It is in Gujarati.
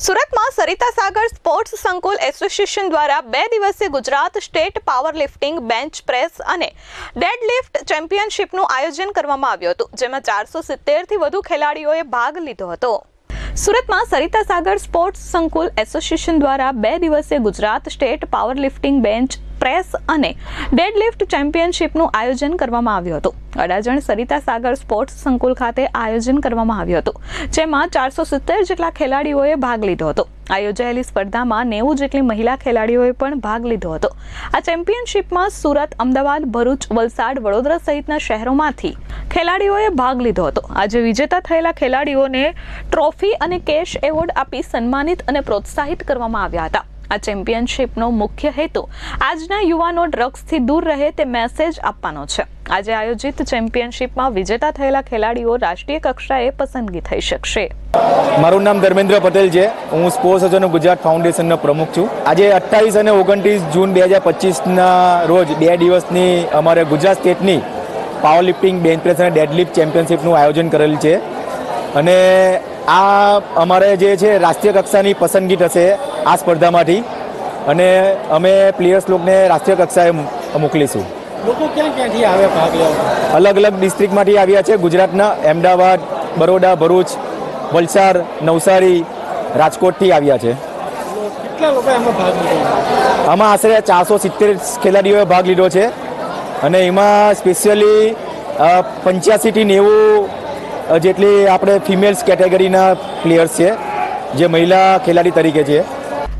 સુરતમાં સરિતા સાગર સ્પોર્ટ્સ સંકુલ એસોસિએશન દ્વારા બે દિવસીય Gujarat state power lifting bench press અને ડેડ લિફ્ટ ચેમ્પિયનશિપનું આયોજન કરવામાં આવ્યું હતું, જેમાં ચારસો સિત્તેરથી વધુ ખેલાડીઓએ ભાગ લીધો હતો. સુરતમાં સરિતા સાગર સ્પોર્ટ્સ સંકુલ એસોસિએશન દ્વારા બે દિવસીય Gujarat state power lifting bench press અને ડેડલિફ્ટ ચેમ્પિયનશિપનું આયોજન કરવામાં આવ્યું હતું. અડાજણ સરિતા સાગર સ્પોર્ટ્સ સંકુલ ખાતે આયોજન કરવામાં આવ્યું હતું, જેમાં ચારસો સિત્તેર જેટલા ખેલાડીઓએ ભાગ લીધો હતો. આ યોજાયેલી સ્પર્ધામાં નેવું જેટલી મહિલા ખેલાડીઓએ પણ ભાગ લીધો હતો. આ ચેમ્પિયનશિપમાં સુરત, અમદાવાદ, ભરૂચ, વલસાડ, વડોદરા સહિતના શહેરોમાંથી ખેલાડીઓએ ભાગ લીધો હતો. આજે વિજેતા થયેલા ખેલાડીઓને ટ્રોફી અને કેશ એવોર્ડ આપી સન્માનિત અને પ્રોત્સાહિત કરવામાં આવ્યા હતા. આ ચેમ્પિયનશિપનો મુખ્ય હેતુ આજના યુવાનો ડ્રગ્સથી દૂર રહે તે મેસેજ આપવાનો છે. આજે આયોજિત ચેમ્પિયનશિપમાં વિજેતા થયેલા ખેલાડીઓ રાષ્ટ્રીય કક્ષાએ પસંદગી થઈ શકશે. મારું નામ ધર્મેન્દ્ર પટેલ છે. હું સ્પોર્ટ્સ અને ગુજરાત ફાઉન્ડેશનનો પ્રમુખ છું. આજે અઠ્ઠાવીસ અને ઓગણત્રીસ જૂન બે હજાર પચીસના રોજ બે દિવસની અમારે ગુજરાત સ્ટેટની પાવર લિફ્ટિંગ બેન્ચ પ્રેસ અને ડેડલિફ્ટ ચેમ્પિયનશિપનું આયોજન કરેલ છે. અને આ અમારે જે છે રાષ્ટ્રીય કક્ષાની પસંદગી થશે. આ સ્પર્ધામાંથી અને અમે પ્લેયર્સ લોકોને રાષ્ટ્રીય કક્ષાએ મોકલીશું. લોકો ક્યાં ક્યાંથી આવે ભાગ લેવા? અલગ અલગ ડિસ્ટ્રિક્ટમાંથી આવ્યા છે. ગુજરાતના અમદાવાદ બરોડા ભરૂચ વલસાડ નવસારી રાજકોટથી આવ્યા છે. કેટલા લોકો એમાં ભાગ લીધો? આમાં આશરે ચારસો સિત્તેર ખેલાડીઓએ ભાગ લીધો છે. અને એમાં સ્પેશિયલી પંચ્યાસીથી નેવું જેટલી આપણે ફિમેલ્સ કેટેગરીના પ્લેયર્સ છે જે મહિલા ખેલાડી તરીકે છે.